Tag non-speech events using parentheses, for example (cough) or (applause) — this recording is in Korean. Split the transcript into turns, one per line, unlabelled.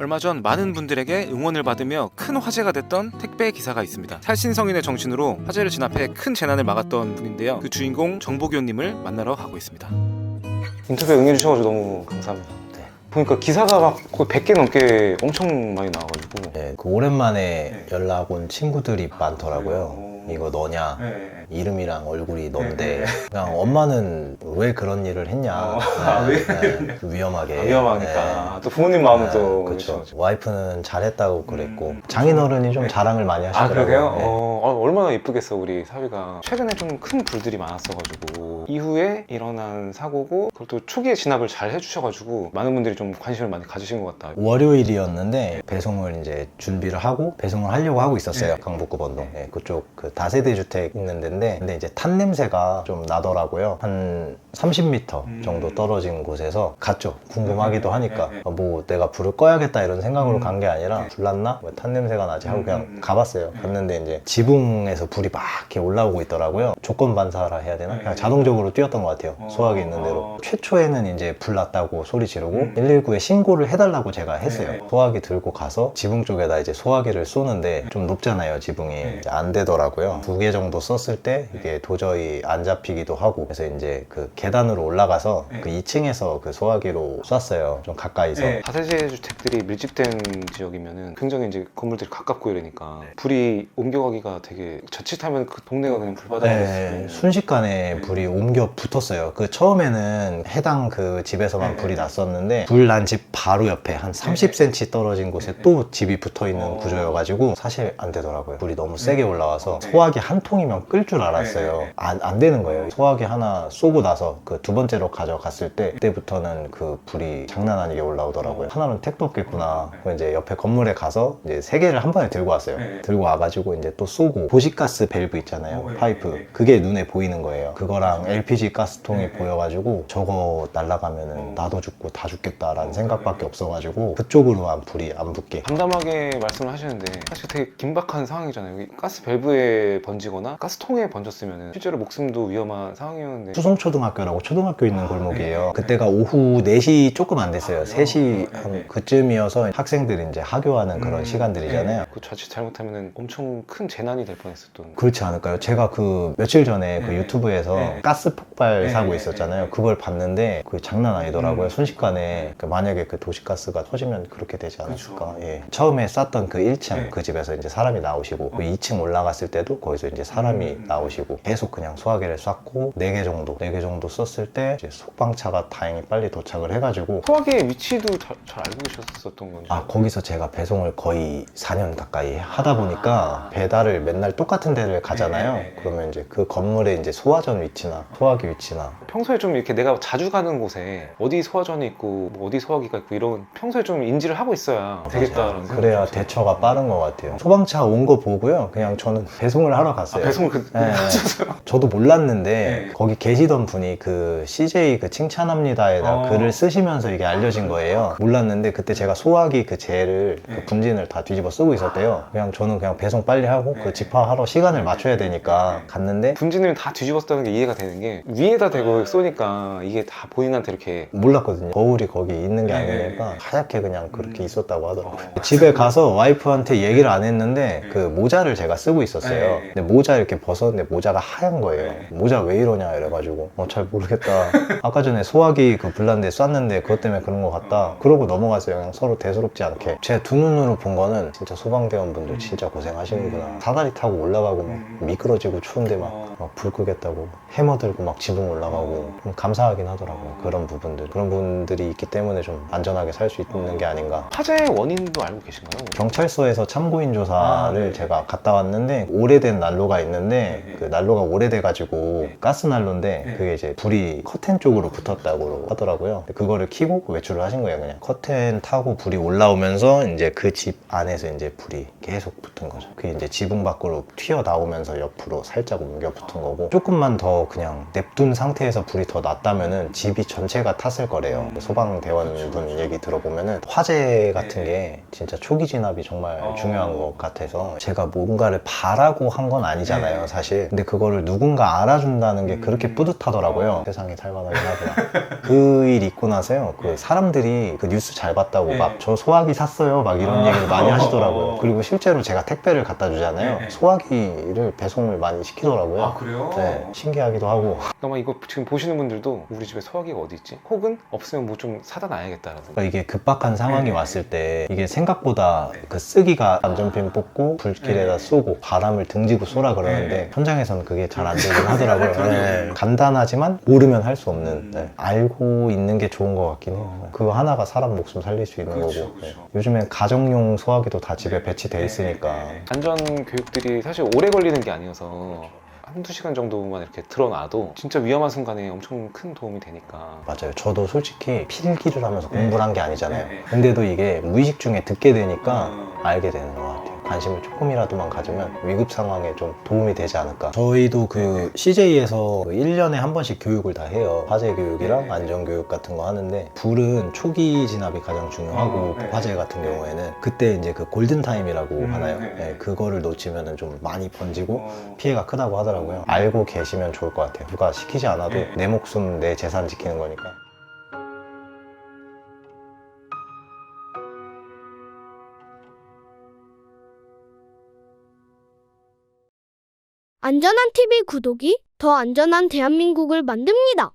얼마 전 많은 분들에게 응원을 받으며 큰 화제가 됐던 택배 기사가 있습니다. 살신성인의 정신으로 화재를 진압해 큰 재난을 막았던 분인데요. 그 주인공 정보교님을 만나러 가고 있습니다. 인터뷰 응해주셔가지고 너무 감사합니다.
네.
보니까 기사가 막 거의 100개 넘게 엄청 많이 나와가지고
네, 그 오랜만에
네.
연락 온 친구들이 많더라고요.
오.
이거 너냐?
네.
이름이랑 얼굴이 넌데
네.
그냥 엄마는 왜 그런 일을 했냐?
어, 아, 왜?
네, 위험하게.
아, 위험하니까 또 부모님 마음은
네,
또
그렇죠. 와이프는 잘했다고 그랬고
음.
장인어른이 좀
네.
자랑을 많이
아
하시더라고요.
그러게요?
네.
어, 어, 얼마나 이쁘겠어 우리 사위가 최근에 좀 큰 불들이 많았어가지고 이후에 일어난 사고고 또 초기에 진압을 잘 해주셔가지고 많은 분들이 좀 관심을 많이 가지신 것 같다
월요일이었는데 배송을 이제 준비를 하고 배송을 하려고 하고 있었어요
네.
강북구 번동 네, 그쪽 그 다세대 주택 있는 데인데 근데 이제 탄 냄새가 좀 나더라고요 한 30m
음.
정도 떨어진 곳에서 갔죠 궁금하기도
네,
하니까
네, 네.
어, 뭐 내가 불을 꺼야겠다 이런 생각으로
음.
간게 아니라
네.
불났나 왜탄 냄새가 나지 하고
음,
그냥
음, 음.
가봤어요
네.
갔는데 이제 지붕에서 불이 막 이렇게 올라오고 있더라고요 조건 반사라 해야 되나
네.
그냥 자동적으로 뛰었던 것 같아요
어.
소화기 있는 대로 최초에는 이제 불 났다고 소리 지르고
음.
119에 신고를 해달라고 제가 했어요.
네.
소화기 들고 가서 지붕 쪽에다 이제 소화기를 쏘는데 좀 높잖아요, 지붕이.
네.
안 되더라고요. 두 개 정도 썼을 때 이게 도저히 안 잡히기도 하고 그래서 이제 그 계단으로 올라가서
네.
그 2층에서 그 소화기로 쐈어요. 좀 가까이서.
네. 다세대 주택들이 밀집된 지역이면은 굉장히 이제 건물들이 가깝고 이러니까 불이 옮겨가기가 되게 자칫하면 그 동네가 그냥 불바다가
네,
됐어요.
순식간에 불이 옮겨 붙었어요. 그 처음에는 해당 그 집에서만
네.
불이 났었는데 불 난 집 바로 옆에 한 30cm 떨어진 곳에 또 집이 붙어 있는
어.
구조여가지고 사실 안 되더라고요. 불이 너무 세게 올라와서 소화기 한 통이면 끌 줄 알았어요.
네.
안, 안 되는 거예요. 소화기 하나 쏘고 나서 그 두 번째로 가져갔을 때 그때부터는 그 불이 장난 아니게 올라오더라고요. 하나는 택도 없겠구나. 이제 옆에 건물에 가서 이제 세 개를 한 번에 들고 왔어요.
네.
들고 와가지고 이제 또 쏘고 도시가스 밸브 있잖아요.
어, 네,
파이프.
네, 네.
그게 눈에 보이는 거예요. 그거랑 LPG 가스통이
네, 네.
보여가지고 저거 날아가면은
어.
나도 죽고 다 죽겠다라는
어,
생각밖에
네, 네.
없어가지고 그쪽으로만 불이 안 붙게.
담담하게 말씀을 하시는데 사실 되게 긴박한 상황이잖아요. 여기 가스 밸브에 번지거나 가스통에 번졌으면 실제로 목숨도 위험한 상황이었는데
수성초등학교라고 초등학교 있는
아,
골목이에요.
네.
그때가 오후 4시 조금 안 됐어요.
아,
3시
네,
한
네.
그쯤이어서 학생들이 이제 하교하는 그런
음,
시간들이잖아요.
네. 그 자칫 잘못하면 엄청 큰 재난이 될 뻔했었던.
그렇지 않을까요? 제가 그 며칠 전에 그
네.
유튜브에서
네.
가스 폭발
네,
사고
네,
있었잖아요.
네.
그걸 봤는데 그 장난 아니더라고요.
음.
순식간에 그 만약에 그 도시가스가 터지면 그렇게 되지 않았을까.
그쵸.
예. 처음에 쌌던 그 1층
네.
그 집에서 이제 사람이 나오시고 그 2층 올라갔을 때도 거기서 이제 사람이
음.
나오시고 계속 그냥 소화기를 쐈고 4개 정도 4개 정도 썼을 때 이제 소방차가 다행히 빨리 도착을 해가지고
소화기의 위치도 잘, 잘 알고 계셨었던 건지.
아 거기서 제가 배송을 거의 4년 가까이 하다
아.
보니까 배달을 맨날 똑같은 데를 가잖아요.
네, 네, 네.
그러면 이제 그 건물에 이제 소화전 위치나 소화기 위치나
평소에 좀 이렇게 내가 자주 가는 곳에 어디 소화전이 있고 뭐 어디 소화기가 있고 이런 평소에 좀 인지를 하고 있어야 되겠다라는 생각이
그래야
들었어요.
대처가 빠른 것 같아요. 소방차 온 거 보고요. 그냥 저는 배송 을 하러
아,
갔어요.
배송을 그
네. (laughs)
하셨어요?
저도 몰랐는데
네.
거기 계시던 분이 그 CJ 그 칭찬합니다에다
어.
글을 쓰시면서 이게 알려진 거예요. 몰랐는데 그때 제가 소화기 그 젤을
네.
그 분진을 다 뒤집어 쓰고 있었대요. 그냥 저는 그냥 배송 빨리 하고
네.
그 집화하러 시간을 맞춰야 되니까 갔는데
분진을 다 뒤집었다는 게 이해가 되는 게 위에다 대고 쏘니까 이게 다 본인한테 이렇게
몰랐거든요. 거울이 거기 있는 게
네.
아니니까 하얗게 그냥 그렇게
음.
있었다고 하더라고요.
어.
집에 가서 와이프한테 얘기를 안 했는데
네.
그 모자를 제가 쓰고 있었어요.
네.
근데 모자 이렇게 벗었는데 모자가 하얀 거예요.
네.
모자 왜 이러냐 이래가지고 어, 잘 모르겠다. (laughs) 아까 전에 소화기 그 불난데 쐈는데 그것 때문에 그런 것 같다. 그러고 넘어갔어요. 그냥 서로 대수롭지 않게. 제 두 눈으로 본 거는 진짜 소방대원분들 진짜 고생하시는구나. 사다리 타고 올라가고 막
음.
미끄러지고 추운데 막
어.
불 끄겠다고 해머 들고 막 지붕 올라가고 좀 감사하긴 하더라고요 그런 부분들 그런 분들이 있기 때문에 좀 안전하게 살 수 있는 게 아닌가
화재의 원인도 알고 계신가요?
경찰서에서 참고인 조사를
아, 네.
제가 갔다 왔는데 오래된 난로가 있는데
네.
그 난로가 오래돼 가지고
네.
가스 난로인데
네.
그게 이제 불이 커튼 쪽으로 붙었다고 하더라고요 그거를 켜고 외출을 하신 거예요 그냥 커튼 타고 불이 올라오면서 이제 그 집 안에서 이제 불이 계속 붙은 거죠 그게 이제 지붕 밖으로 튀어 나오면서 옆으로 살짝 옮겨 붙은 거고 조금만 더 그냥 냅둔 상태에서 불이 더 났다면은 집이 전체가 탔을 거래요.
음.
소방 대원분 얘기 들어보면은 화재 같은 게 진짜 초기 진압이 정말
네. 어.
중요한 것 같아서 제가 뭔가를 바라고 한 건 아니잖아요,
네.
사실. 근데 그거를 누군가 알아준다는 게 그렇게
음.
뿌듯하더라고요.
어.
세상이 살만하긴 하구나. (laughs) 그일 있고 나서요, 그 사람들이 그 뉴스 잘 봤다고
네.
막저 소화기 샀어요, 막 이런
아.
얘기를 많이 하시더라고요.
어. (laughs)
그리고 실제로 제가 택배를 갖다 주잖아요.
네.
소화기를 배송을 많이 시키더라고요.
아 그래요?
네, 신기하기도 하고. (laughs)
아마 이거 지금 보시는 분들도 우리 집에 소화기가 어디 있지? 혹은 없으면 뭐 좀 사다 놔야겠다라든가
그러니까 이게 급박한 상황이
네.
왔을 때 이게 생각보다 그 쓰기가 안전핀 뽑고 불길에다
네.
쏘고 바람을 등지고 쏘라 그러는데
네.
현장에서는 그게 잘 안 되긴 (laughs) 하더라고요.
그러게요.
네. 간단하지만 모르면 할 수 없는
음.
네. 알고 있는 게 좋은 것 같긴 해요.
어.
그거 하나가 사람 목숨 살릴 수 있는
그렇죠,
거고.
그렇죠.
네. 요즘엔 가정용 소화기도 다 집에 배치돼 있으니까
네. 안전 교육들이 사실 오래 걸리는 게 아니어서 한두 시간 정도만 이렇게 틀어놔도 진짜 위험한 순간에 엄청 큰 도움이 되니까
맞아요. 저도 솔직히 필기를 하면서
네.
공부를 한 게 아니잖아요.
네, 네.
근데도 이게 무의식 중에 듣게 되니까
음.
알게 되는 것 같아요. 관심을 조금이라도만 가지면 위급 상황에 좀 도움이 되지 않을까. 저희도 그 CJ에서 1년에 한 번씩 교육을 다 해요. 화재 교육이랑
네.
안전 교육 같은 거 하는데 불은 초기 진압이 가장 중요하고
어, 네.
화재 같은 경우에는 그때 이제 그 골든 타임이라고
음,
하나요?
네.
네, 그거를 놓치면은 좀 많이 번지고
어,
피해가 크다고 하더라고요. 알고 계시면 좋을 것 같아요. 누가 시키지 않아도
네.
내 목숨, 내 재산 지키는 거니까.
안전한 TV 구독이 더 안전한 대한민국을 만듭니다.